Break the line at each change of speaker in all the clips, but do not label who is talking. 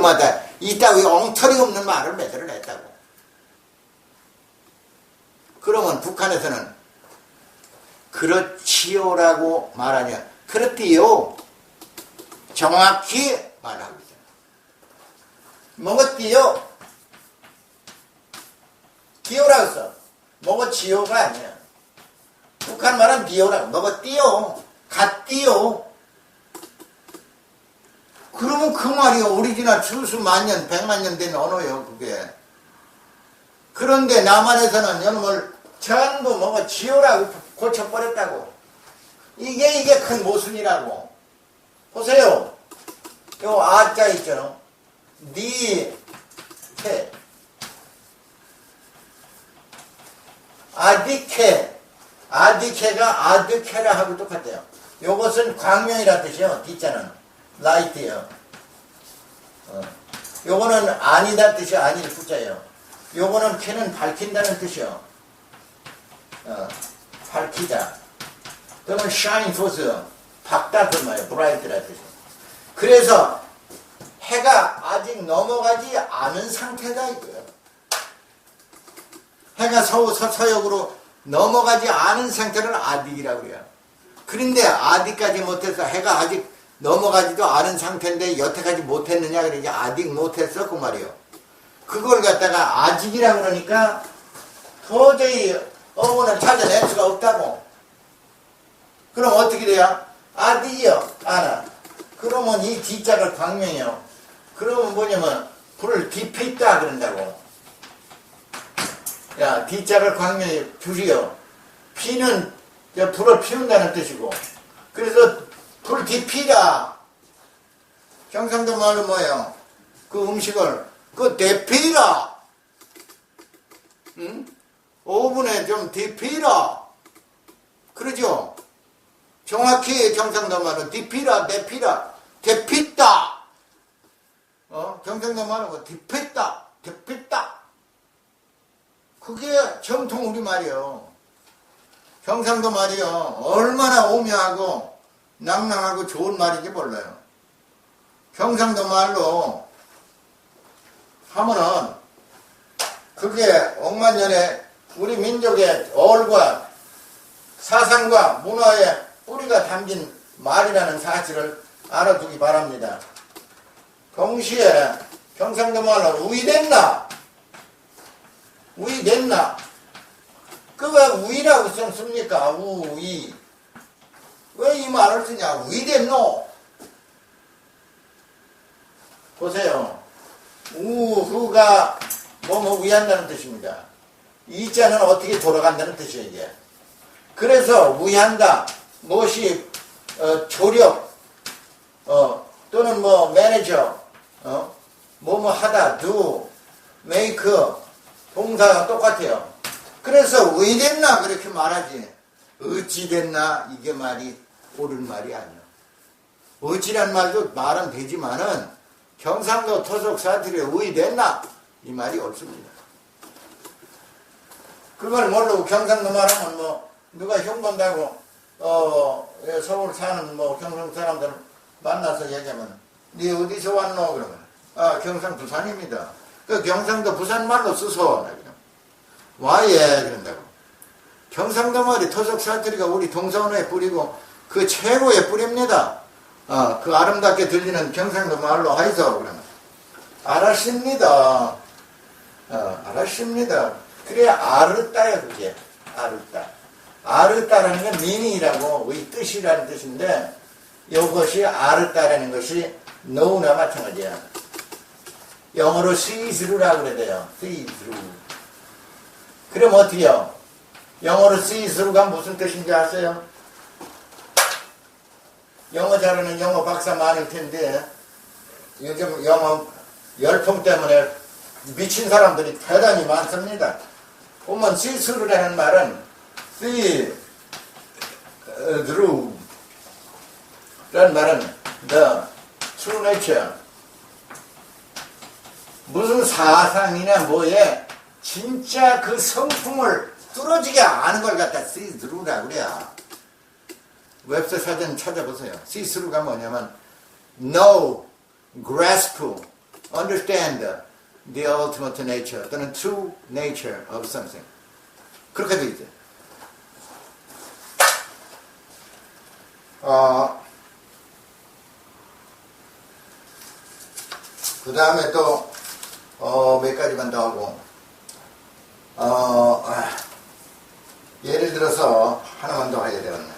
마다 이따위 엉터리 없는 말을 매들을 했다고. 그러면 북한에서는 그렇지요라고 말하냐. 그렇디요. 정확히 말하고 있어요. 먹었디요. 디요라고 써. 먹었지요가 아니야. 북한 말은 디요라고. 먹었디요. 갔디요. 그러면 그 말이 오리지널 수수만 년, 백만 년 된 언어예요, 그게. 그런데 남한에서는 여러분을 전부 뭐가 지어라고 고쳐버렸다고. 이게, 이게 큰 모순이라고. 보세요. 요 아자 있죠. 니, 캐. 아디케. 아디케가 아드케라 하고 똑같아요. 요것은 광명이라 뜻이요. 뒷자는. 라이트예요. 어. 요거는 아니다 뜻이 아닐 붙자예요. 요거는 캐는 밝힌다는 뜻이요. 어. 밝히다. 그러면 shine force. 밝다 그 말이에요. bright라 뜻이. 그래서 해가 아직 넘어가지 않은 상태다 이거예요. 해가 서, 서, 서역으로 넘어가지 않은 상태를 아딕이라고 그래요. 그런데 아딕까지 못해서 해가 아직 넘어가지도 않은 상태인데 여태까지 못했느냐 그러지 아직 못했어 그 말이요. 그걸 갖다가 아직이라 그러니까 도저히 어원을 찾아낼 수가 없다고. 그럼 어떻게 돼요? 아직이요 알아. 그러면 이 D자가 광명이요. 그러면 뭐냐면 불을 디폈다 그런다고. 야 D자가 광명이 불이요. 피는 저 불을 피운다는 뜻이고. 그래서 불 디피라. 경상도 말로 뭐예요? 그 음식을 그 데피라. 응? 오븐에 좀 디피라. 그러죠? 정확히 경상도 말은 디피라, 데피라, 데피다. 어? 경상도 말은 뭐 디폈다, 데폈다. 그게 정통 우리말이요. 경상도 말이요. 얼마나 오묘하고 낭낭하고 좋은 말인지 몰라요. 경상도 말로 하면은 그게 억만년에 우리 민족의 얼과 사상과 문화의 뿌리가 담긴 말이라는 사실을 알아두기 바랍니다. 동시에 경상도 말로 우이됐나? 우이됐나? 그왜 우이라고 좀 씁니까? 우이. 왜 이 말을 쓰냐? 우이됐노? 보세요. 우 후가 뭐뭐 위한다는 뜻입니다. 이 자는 어떻게 돌아간다는 뜻이에요, 이게. 그래서 위한다. 무엇이 어, 조력 어, 또는 뭐 매니저 어, 뭐뭐 하다 do make 동사가 똑같아요. 그래서 왜 됐나 그렇게 말하지 어찌 됐나 이게 말이 옳은 말이 아니야. 어찌란 말도 말은 되지만은 경상도 토속 사투리에 의 됐나 이 말이 옳습니다. 그걸 모르고 경상도 말하면 뭐 누가 흉본다고 어, 예, 서울 사는 뭐 경상 사람들 만나서 얘기하면 네 어디서 왔노 그러면 아 경상 부산입니다. 그 경상도 부산 말로 쓰소 와예 그런다고. 경상도 말이 토속 사투리가 우리 동서원에 뿌리고 그 최고의 뿌리입니다. 어, 그 아름답게 들리는 경상도 말로 하이소 그러면 알았습니다. 어, 알았습니다. 그래 아르따야 그게 아르따. 아르따라는 건 미닝이라고 의 뜻이라는 뜻인데 이것이 아르따라는 것이 너무나 마찬가지야. 영어로 시스루라고 그래야 돼요. 시스루. 그럼 어떻게요? 영어로 시스루가 무슨 뜻인지 아세요? 영어 잘하는 영어 박사 많을 텐데 요즘 영어 열풍 때문에 미친 사람들이 대단히 많습니다. 보면 시스루라는 말은 see through 라는 말은 the true nature 무슨 사상이나 뭐에 진짜 그 성품을 뚫어지게 아는 걸 갖다 see through라 그래야 웹서 사전 찾아보세요 through가 뭐냐면 know, grasp, understand the ultimate nature 또는 true nature of something. 그렇게 돼 있죠. 어, 그 다음에 또, 어, 몇 가지만 더 하고, 어, 아, 예를 들어서 하나만 더 해야 되겠네.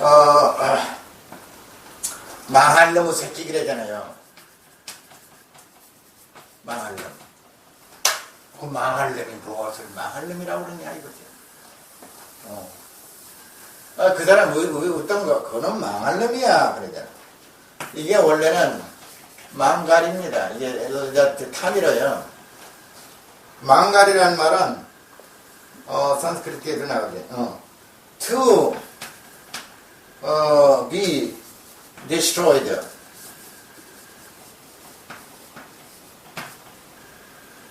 어, 아, 망할 놈의 새끼기래잖아요. 망할 놈. 그 망할 놈이 무엇을 망할 놈이라고 그러냐 이거지. 어. 아, 그 사람 왜, 왜 어떤 거? 그놈 망할 놈이야. 그러잖아. 이게 원래는 망갈입니다. 이게 탑이라요. 망갈이라는 말은 어, 산스크리트에도 나오죠. 어. to 어, be destroyed.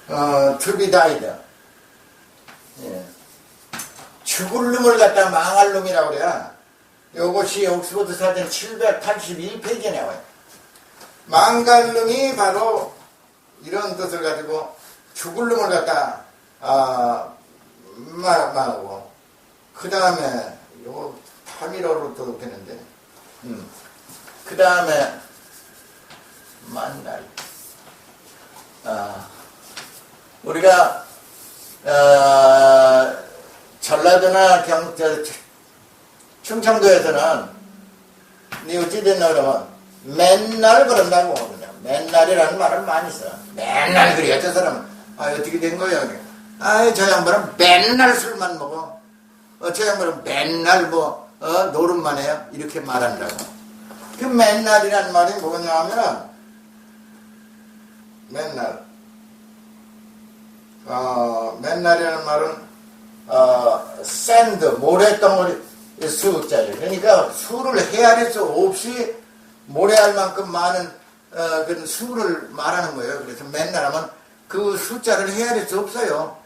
어, to be died. 예. 죽을 놈을 갖다 망할 놈이라고 그래야. 요것이 옥스퍼드 사전 781페이지에 나와요. 망갈 놈이 바로 이런 뜻을 가지고 죽을 놈을 갖다 아, 말, 말하고 그 다음에 요거 타미러로 또 되는데 음. 그 다음에 만날. 아, 우리가 어, 전라도나 경, 저, 충청도에서는 니 어찌 됐나 그러면 맨날 그런다고 그냥 맨날이라는 말을 많이 써. 맨날 그래요 저 사람은 아 어떻게 된 거야 아저 양반은 맨날 술만 먹어. 어, 저 양반은 맨날 뭐 어, 노름만 해요. 이렇게 말한다고 그 맨날이란 말이 뭐냐 하면 맨날 어, 맨날이라는 말은 어, 샌드 모래덩어리 수자예요. 그러니까 수를 헤아릴 수 없이 모래알 만큼 많은 어, 그 수를 말하는 거예요. 그래서 맨날 하면 그 숫자를 헤아릴 수 없어요.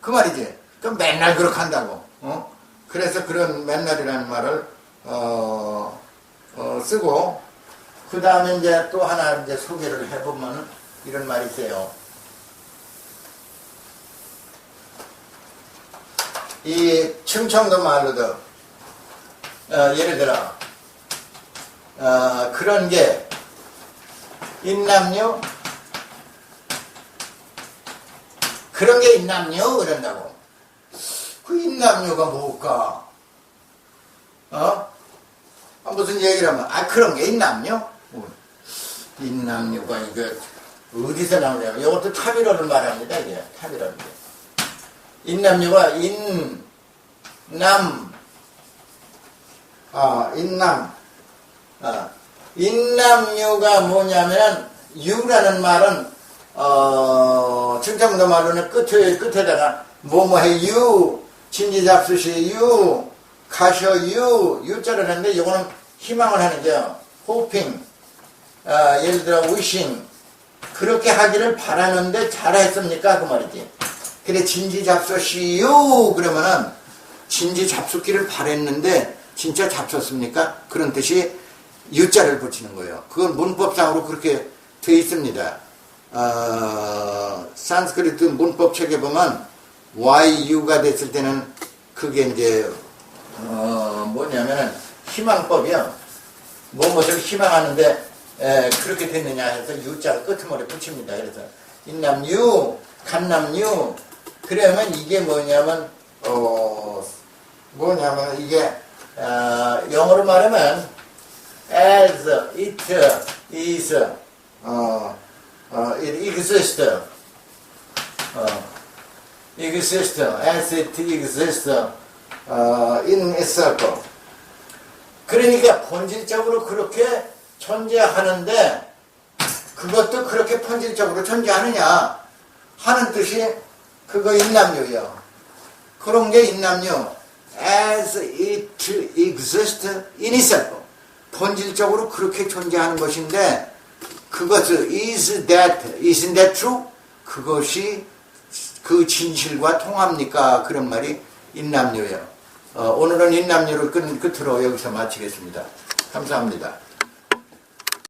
그 말이지. 그럼 맨날 그렇게 한다고. 어? 그래서 그런 맨날이라는 말을 어, 어, 쓰고 그 다음에 이제 또 하나 이제 소개를 해보면 이런 말이 있어요. 이 충청도 말로도 어, 예를 들어 어, 그런 게 있남요? 그런 게 있남요? 그런다고. 그 있남요가 뭘까? 어? 아, 무슨 얘기를 하면 아 그런 게 있남요? 뭐, 있남요가 이거 어디서 나오냐면 이것도 타비로를 말합니다 이게. 타비로를 인남요가 인, 남, 아, 인남, 아, 인남유가 뭐냐면, 유라는 말은, 어, 충청도 말로는 끝에, 끝에다가, 뭐뭐해, 유, 진지잡수시, 유, 가셔, 유, 유자를 하는데, 이거는 희망을 하는 거요. 호핑, 아, 예를 들어, 위싱, 그렇게 하기를 바라는데 잘했습니까? 그 말이지. 그래 진지 잡수시요 그러면은 진지 잡숫기를 바랬는데 진짜 잡섰습니까? 그런 뜻이 유자를 붙이는 거예요. 그건 문법상으로 그렇게 돼 있습니다. 어, 산스크리트 문법 책에 보면 YU가 됐을 때는 그게 이제 어, 뭐냐면은 희망법이요. 무엇을 희망하는데 에, 그렇게 됐느냐 해서 유자를 끄트머리 붙입니다. 그래서 인남유, 간남유 그러면 이게 뭐냐면 어 뭐냐면 이게 어, 영어로 말하면 as it is 어, 어 it exists 어, exist as it exists 어, in itself 그러니까 본질적으로 그렇게 존재하는데 그것도 그렇게 본질적으로 존재하느냐 하는 뜻이 그거 인남유요. 그런 게 인남유. As it exists in itself. 본질적으로 그렇게 존재하는 것인데 그것을 is that, isn't that true? 그것이 그 진실과 통합니까? 그런 말이 인남유예요. 어, 오늘은 인남유를 끝, 끝으로 여기서 마치겠습니다. 감사합니다.